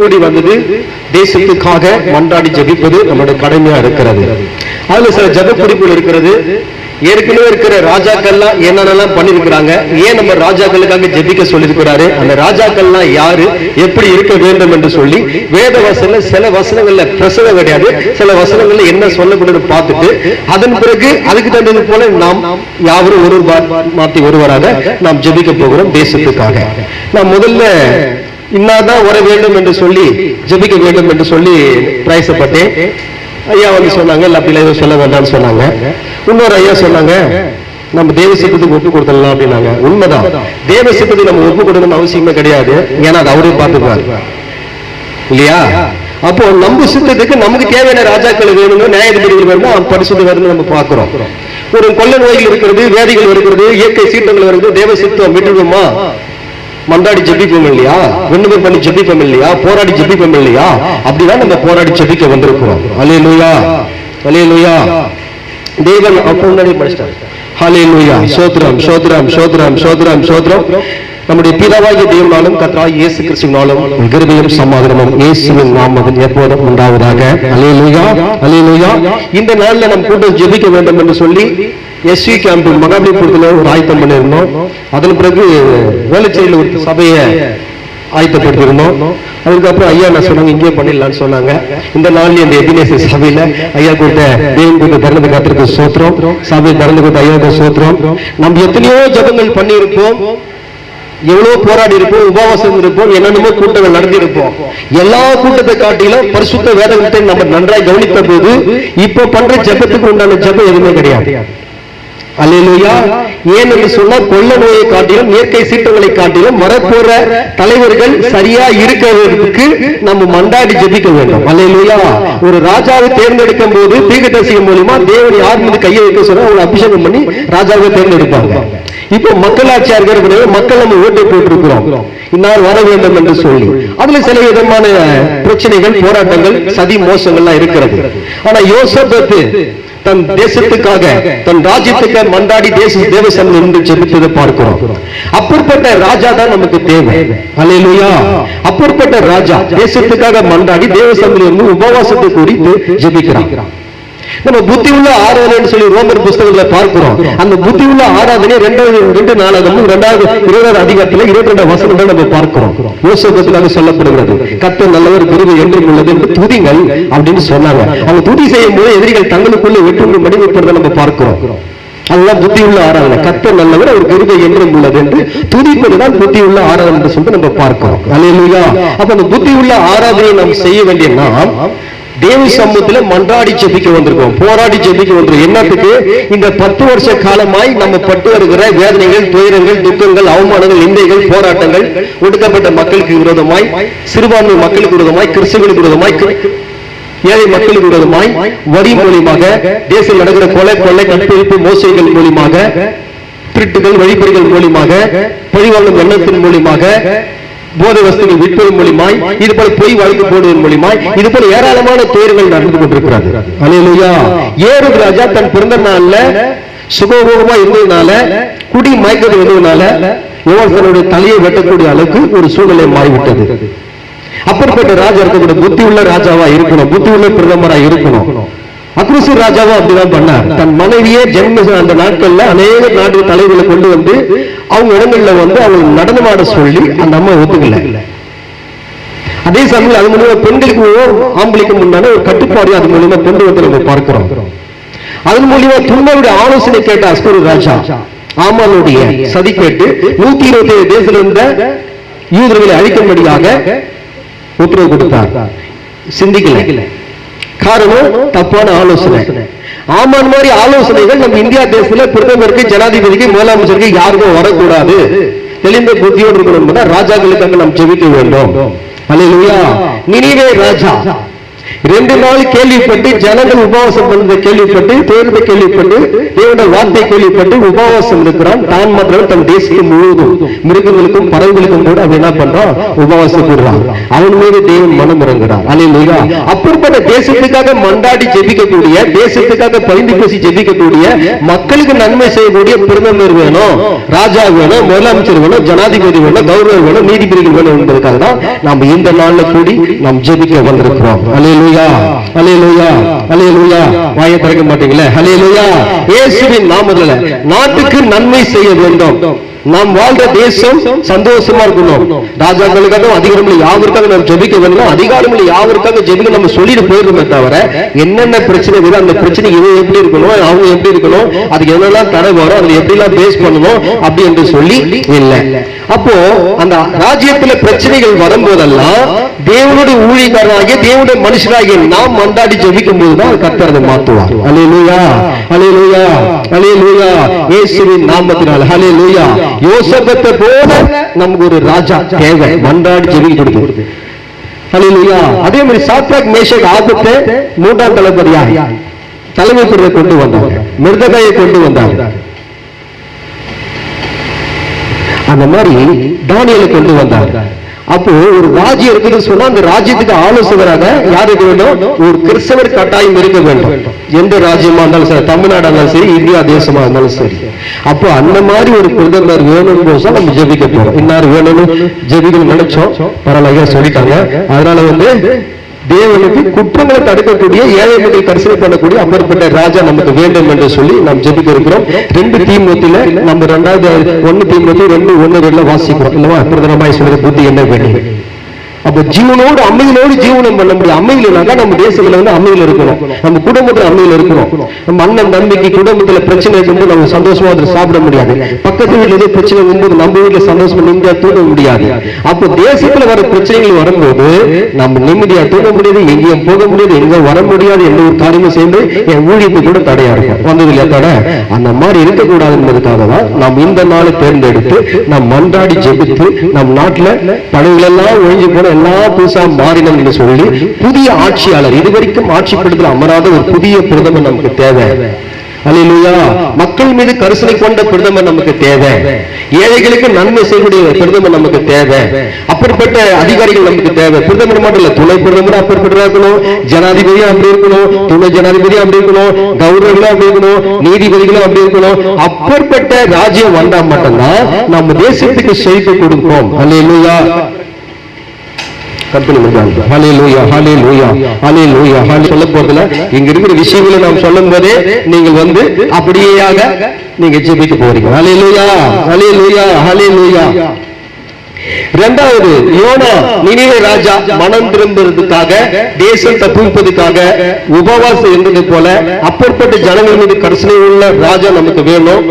கூடி வந்தது. தேசத்துக்காக மன்றாடி ஜபிப்பது நம்மளுடைய கடமையா இருக்கிறது. அதுல சில ஜப குறிப்புகள் இருக்கிறது. ஏற்கனவே இருக்கிற ராஜாக்கள்லாம் என்னென்னலாம் பண்ணிருக்கிறாங்க ஏன் நம்ம ராஜாக்களுக்காக ஜெபிக்க சொல்லியிருக்கிறாரு அந்த ராஜாக்கள்லாம் யாரு எப்படி இருக்க வேண்டும் என்று சொல்லி வேத வசனத்துல சில வசனங்கள்ல பிரசவம் கிடையாது. சில வசனங்கள்ல என்ன சொல்லக்கூடாது பார்த்துட்டு அதன் பிறகு அதுக்கு தகுந்தது போல நாம் யாவரும் ஒரு மாத்தி ஒருவராக நாம் ஜெபிக்க போகிறோம் தேசத்துக்காக. நான் முதல்ல இன்னாதான் வர வேண்டும் என்று சொல்லி ஜபிக்க வேண்டும் என்று சொல்லி பிரயாசப்பட்டேன். ஐயா வந்து சொன்னாங்க இல்லை அப்படிலாம் எதுவும் சொல்ல வேண்டாம்னு சொன்னாங்க. இன்னொரு ஐயா சொன்னாங்க நம்ம தேவ சித்தத்துக்கு ஒப்பு கொடுத்துடலாம் அப்படின்னாங்க. உண்மைதான். தேவ சித்தத்துக்கு நம்ம ஒப்பு கொடுக்கணும்னு அவசியமே கிடையாது. ஏன்னா அது அவரே பார்த்துக்குவாரு. இல்லையா? அப்போ நம்ம சித்தத்துக்கு நமக்கு தேவையான ராஜாக்கள் வேணுங்க நியாயாதிபதிகள் வேணுமோ அவன் பரிசுத்த வேணும்னு நம்ம பார்க்கிறோம். ஒரு கொள்ள நோய்கள் இருக்கிறது வேதிகள் இருக்கிறது இயற்கை சீற்றங்கள் வருது தேவ சித்தம் விட்டுடுமா? மன்றாடி ஜெபிப்போம் இல்லையா விண்ணப்பம் பண்ணி ஜெபிப்போம் இல்லையா போராடி ஜெபிப்போம் இல்லையா அப்படிதான் நம்ம போராடி ஜெபிக்க வந்திருக்கிறோம். அலே லூயா அலே லூயா தேவன் அப்போ முன்னாடி படிச்சிட்டார். ஹலே லூயா சோத்ரம் சோத்ரம் சோத்ரம் சோத்ரம் சோத்ரம். நம்முடைய பிதாவாகிய தேவனாலும் கத்ராய் இயேசு கிறிஸ்துவனாலும் கிருபையும் சமாதானமும் இயேசுவின் நாமத்தில் எப்போதும் உண்டாவதாக. அலே லூயா அலே லூயா இந்த நாள்ல நம் கூட்டம் ஜெபிக்க வேண்டும் என்று சொல்லி எஸ்வி கேம்ப் மகாபலிபுரத்தில் ஒரு ஆயத்தம் பண்ணியிருந்தோம். அதன் பிறகு வேலைச்சேரியில் ஒரு சபையை ஆயத்தப்படுத்தியிருந்தோம். அதுக்கப்புறம் ஐயா என்ன சொன்னாங்க இங்கே பண்ணிடலாம்னு சொன்னாங்க. இந்த நாள் இந்த எபினேச சபையில ஐயா கொடுத்த தேவன் கொடுத்த திறந்து காத்திருக்க சோத்திரம் சபை திறந்து கொடுத்த ஐயா சோத்திரம். நம்ம எத்தனையோ ஜபங்கள் பண்ணியிருப்போம். எவ்வளவு போராடி இருப்போம் உபவாசம் இருப்போம் என்னென்னமோ கூட்டங்கள் நடந்திருப்போம் எல்லா கூட்டத்தை காட்டிலும் பரிசுத்த வேதத்தை நம்ம நன்றாய் கவனித்த போது இப்ப பண்ற ஜபத்துக்கு உண்டான ஜபம் எதுவுமே கிடையாது. அல்லா ஏன் என்று சொன்னா கொள்ள நோயை காட்டிலும் இயற்கை சீற்றங்களை காட்டிலும் வரப்போற தலைவர்கள் சரியா இருக்கிறதுக்கு நம்ம மண்டாடி ஜெபிக்க வேண்டும். அல்லா ஒரு ராஜாவை தேர்ந்தெடுக்கும் போது தீர்க்கதரிசிகள் மூலியமா தேவன் யார் மீது கையை வைக்க சொன்னா அவங்க அபிஷேகம் பண்ணி ராஜாவை தேர்ந்தெடுப்பாங்க. இப்போ மக்களாட்சியா இருக்கிற மக்கள் நம்ம ஓட்டை போட்டிருக்கிறோம். இன்னார் வர வேண்டும் என்று சொல்லி. அதுல சில விதமான பிரச்சனைகள் போராட்டங்கள் சதி மோசங்கள்லாம் இருக்கிறது. ஆனா யோசபத்து தன் தேசத்துக்காக தன் ராஜ்யத்துக்கு மண்டாடி தேச தேவசம் என்று ஜெபித்ததை பார்க்கிறோம். அப்படிப்பட்ட ராஜா தான் நமக்கு தேவை. அல்லேலூயா அப்படிப்பட்ட ராஜா தேசத்துக்காக மண்டாடி தேவசம் இருந்து உபவாசத்தை குறித்து ஜெபிக்கிறான். நம்ம புத்தி உள்ள ஆராதனைன்னு சொல்லி ரோமர் புஸ்தகங்களை பார்க்கிறோம். அந்த புத்தி உள்ள ஆராதனை ரெண்டாவது ரெண்டு நாளாகவும் ரெண்டாவது இருபதாவது அதிகாரத்துல இருபத்தி ரெண்டாவது வசனங்கள் நம்ம பார்க்கிறோம். யோசபத்திலாக சொல்லப்படுகிறது. கத்த நல்லவர் குருவை என்றும் உள்ளது என்று துதிங்கள் அப்படின்னு சொன்னாங்க. அவங்க துதி செய்யும் போது எதிரிகள் தங்களுக்குள்ள வெற்றி மடிவைப்படுறதை நம்ம பார்க்கிறோம். அதுதான் புத்தி உள்ள ஆராதனை. கத்த நல்லவர் அவர் கிருபை என்றும் உள்ளது என்று துதிப்பதுதான் புத்தி உள்ள ஆராதனை என்று சொல்லிட்டு நம்ம பார்க்கிறோம். அல்லையா அப்ப அந்த புத்தி உள்ள ஆராதனையை நாம் செய்ய வேண்டிய நாம் தேவ சமூகத்துல மன்றாடி ஜெபிக்க வந்திருக்கோம். போராடி ஜெபிக்க வந்திருக்கோம். என்னத்துக்கு? இந்த பத்து வருஷ காலமாய் நம்ம பட்டு வருகிற வேதனைகள் துயரங்கள் துக்கங்கள் அவமானங்கள் நிந்தைகள் போராட்டங்கள் ஒடுக்கப்பட்ட மக்களுக்கு விரோதமாய் சிறுபான்மை மக்களுக்கு விரோதமாய் கிறிஸ்துவர்களுக்கு விரோதமாய் ஏழை மக்களுக்கு விரோதமாய் வரி மூலியமாக தேசத்தில் நடக்கிற கொலை கொள்ளை கற்பழிப்பு மோசடிகள் மூலியமாக திருட்டுகள் வழிபறிகள் மூலியமாக பழிவாங்கும் எண்ணத்தின் மூலியமாக போதை வஸ்துகள் விற்பதன் மூலியமாய் இது போல பொய் வழக்கு போடுவதன் மூலியமாய் இது போல ஏராளமான துயரங்கள் நடந்து கொண்டிருக்கிறது. அலையலுயா ஏறுது ராஜா தன் பிறந்த நாள்ல சுகபோகமா இருந்ததுனால குடி மயக்கத்தில் இருந்ததுனால யுவசனுடைய தலையை வெட்டக்கூடிய அளவுக்கு ஒரு சூழ்நிலை மாறிவிட்டது. அப்படிப்பட்ட ராஜா இருக்கக்கூடிய புத்தி உள்ள ராஜாவா இருக்கணும். புத்தி உள்ள பிரதமரா இருக்கணும். அக்ருசி ராஜாவும் அப்படிதான் பண்ணார். தன் மனைவியே ஜென்ம அந்த நாட்கள்ல அநேக நாட்டு தலைவர்களை கொண்டு வந்து அவங்க இடங்கள்ல வந்து அவங்க நடனமாட சொல்லி அந்த அம்மா ஒத்துக்கல. அதே சமயம் அது மூலியமா பெண்களுக்கு ஆம்பளைக்கு முன்னாடி ஒரு கட்டுப்பாடு அது மூலியமா கொண்டு வந்து நம்ம பார்க்கிறோம். அதன் மூலியமா துன்பருடைய ஆலோசனை கேட்ட அஸ்கரு ராஜா ஆமானுடைய சதி கேட்டு நூத்தி இருபத்தி ஏழு தேசத்தில் இருந்த யூதர்களை அழிக்கும்படியாக உத்தரவு கொடுத்தார். சிந்திக்கல. காரணம் தப்பான ஆலோசனை. ஆமான் மாதிரி ஆலோசனைகள் நம்ம இந்தியா தேசத்துல பிரதமருக்கு ஜனாதிபதிக்கு முதலமைச்சருக்கு யாருக்கும் வரக்கூடாது. தெளிந்த புத்தியோடு இருக்கணும். ராஜாக்களுக்காக நாம் ஜெபிக்க வேண்டும். அல்லேலூயா. நினைவே ராஜா. ரெண்டு நாள் கேள்விப்பட்டு ஜனங்கள் உபவாசம் பண்ணுறத கேள்விப்பட்டு தேர்ந்த கேள்விப்பட்டு தேவனுடைய வார்த்தை கேள்விப்பட்டு உபவாசம் இருக்கிறான். தான் மாத்திரம் தன் தேசம் முழுவதும் மிருகங்களுக்கும் பறவைகளுக்கும் கூட அவன் என்ன பண்றான்? உபவாசம் கூடுறான் அவன் மீது தேவன் மனம் இறங்குறான் அல்லையா அப்படிப்பட்ட தேசத்துக்காக மண்டாடி ஜெபிக்கக்கூடிய தேசத்துக்காக பரிந்து பேசி ஜெபிக்கக்கூடிய மக்களுக்கு நன்மை செய்யக்கூடிய பிரதமர் வேணும் ராஜா வேணும் முதலமைச்சர் வேணும் ஜனாதிபதி வேணும் கௌரவர் வேணும் நீதிபதிகள் வேணும் என்பதற்காக தான் நாம் இந்த நாள்ல கூடி நாம் ஜெபிக்க வந்திருக்கிறோம். அல்லேலூயா அல்லேலூயா அல்லேலூயா வாய திறக்க மாட்டீங்களே? அல்லேலூயா இயேசுவின் நாமத்துல நாட்டுக்கு நன்மை செய்ய வேண்டும். நாம் வாழ்ற தேசம் சந்தோஷமா இருக்கணும். ராஜாக்களுக்காக அதிகாரங்கள் யாவருக்காக நம்ம ஜெபிக்க வேணும் அதிகாரங்கள் யாவருக்காக ஜெபிக்க நம்ம சொல்லிட்டு போயிருக்கோமே தவிர என்னென்ன பிரச்சனை இருக்குது அந்த பிரச்சனை இது எப்படி இருக்கணும்? அவங்க எப்படி இருக்கணும்? அதுக்கு என்னெல்லாம் தடை வரும் அதுல எப்படி எல்லாம் பேஸ் பண்ணணும்? அப்படி என்று சொல்லி இல்லை. அப்போ அந்த ராஜ்யத்துல பிரச்சனைகள் வரும்போதெல்லாம் தேவனுடைய ஊழியக்காரனாகிய தேவனுடைய மனுஷனாகிய நாம் மண்டாடி ஜெபிக்கும் போதுதான் கர்த்தர் அதை மாத்துவார் லூயா அலே லூயா இயேசுவின் நாமத்தினால் லூயா யோசகத்தை போல நமக்கு ஒரு ராஜா தேவை மண்டாடி ஜெபிக்க கொடுத்து. அலையலூயா அதே மாதிரி சாத்ராக் மேஷக் ஆபத்தை மூன்றாம் தளபதியா தலைமை கொண்டு வந்தாங்க. மிருதகையை கொண்டு வந்தாங்க. அந்த மாதிரி தானியலை கொண்டு வந்தார். அப்போ ஒரு ராஜ்யம் இருக்குதுன்னு சொன்னா அந்த ராஜ்யத்துக்கு ஆலோசகராக யார் இருக்க வேண்டும்? ஒரு கிறிஸ்தவர் கட்டாயம் இருக்க வேண்டும். எந்த ராஜ்யமா இருந்தாலும் சரி தமிழ்நாடா இருந்தாலும் சரி இந்தியா தேசமா இருந்தாலும் சரி. அப்போ அந்த மாதிரி ஒரு பிரதமர் வேணும் போது நம்ம ஜெபிக்க போறோம். இன்னார் வேணும்னு ஜெபிக்கணும்னு நினைச்சோம். பரவாயில்ல சொல்லிட்டாங்க. அதனால வந்து தேவனுக்கு குற்றங்களை தடுக்கக்கூடிய ஏழைகளை மக்கள் கரிசனை பண்ணக்கூடிய அமர்பட்ட ராஜா நமக்கு வேண்டும் என்று சொல்லி நாம் ஜெபிக்க இருக்கிறோம் ரெண்டு தீமத்தில நம்ம ரெண்டாவது ஒன்னு தீமூத்தி ரெண்டு ஒன்னு ரெண்டுல வாசிக்கிறோம். இல்லவா? பிரதமமாய் சொல்ற புத்தி என்ன வேண்டும் அப்ப ஜீவனோடு அமைதியோடு ஜீவனம் பண்ண முடியும் அமைதியினாக்கா நம்ம தேசத்துல வந்து அமைதியில் இருக்கிறோம் நம்ம குடும்பத்துல அமைதியில் இருக்கிறோம் நம்ம அண்ணன் தம்பிக்கு குடும்பத்துல பிரச்சனை இருக்கும்போது நம்ம சந்தோஷமா அதில் சாப்பிட முடியாது. பக்கத்து வீட்டுல எது பிரச்சனை வரும்போது நம்ம வீட்டுல சந்தோஷமா நிம்மதியா தூங்க முடியாது. அப்போ தேசத்துல வர பிரச்சனைகள் வரும்போது நம்ம நிம்மதியா தூங்க முடியாது எங்கேயும் போக முடியாது எங்க வர முடியாது எந்த ஒரு காரியமும் சேர்ந்து என் ஊழியத்துக்கு கூட தடையா இருக்கும். வந்தது இல்லையா தடை? அந்த மாதிரி இருக்கக்கூடாது என்பதுக்காக தான் நாம் இந்த நாளை தேர்ந்தெடுத்து நாம் மன்றாடி ஜெபித்து நம் நாட்டுல படகுகள் எல்லாம் ஒழிஞ்சு போன எல்லாம் புதுசா மாறினோம் என்று சொல்லி புதிய ஆட்சியாளர் இதுவரைக்கும் ஆட்சிப்படுத்தல அமராத ஒரு புதிய பிரதமர் நமக்கு தேவை. அல்லேலூயா மக்கள் மீது கரிசனை கொண்ட பிரதமர் நமக்கு தேவை. ஏழைகளுக்கு நன்மை செய்யக்கூடிய பிரதமர் நமக்கு தேவை. அப்படிப்பட்ட அதிகாரிகள் நமக்கு தேவை. பிரதமர் மட்டும் இல்ல துணை பிரதமர் அப்படிப்பட்ட இருக்கணும் ஜனாதிபதியும் அப்படி இருக்கணும் துணை ஜனாதிபதி அப்படி இருக்கணும் கவர்னர்களும் அப்படி இருக்கணும் நீதிபதிகளும் அப்படி இருக்கணும். அப்படிப்பட்ட ராஜ்யம் வந்தா மட்டும்தான் நம்ம தேசத்துக்கு செய்தி கொடுப்போம். அல்லேலூயா. கம்பெனி முடிஞ்சாங்க. ஹalleluya ஹalleluya ஹalleluya ஹalleluya சொல்ல போறதுல இங்க இருக்கிற விஷயங்களை நாம் சொல்லும் போதே நீங்கள் வந்து அப்படியேயாக நீங்க ஜெபிக்க போறீங்க. ஹalleluya ஹalleluya ஹalleluya இரண்டாவது யோனா நினிவே ராஜா மனம் திரும்புறதுக்காக தேசம் தப்புவிப்பதற்காக உபவாசம் இருந்தது போல அப்பேற்பட்ட ஜனங்கள் மீது கரிசனை உள்ள ராஜா நமக்கு வேணும்.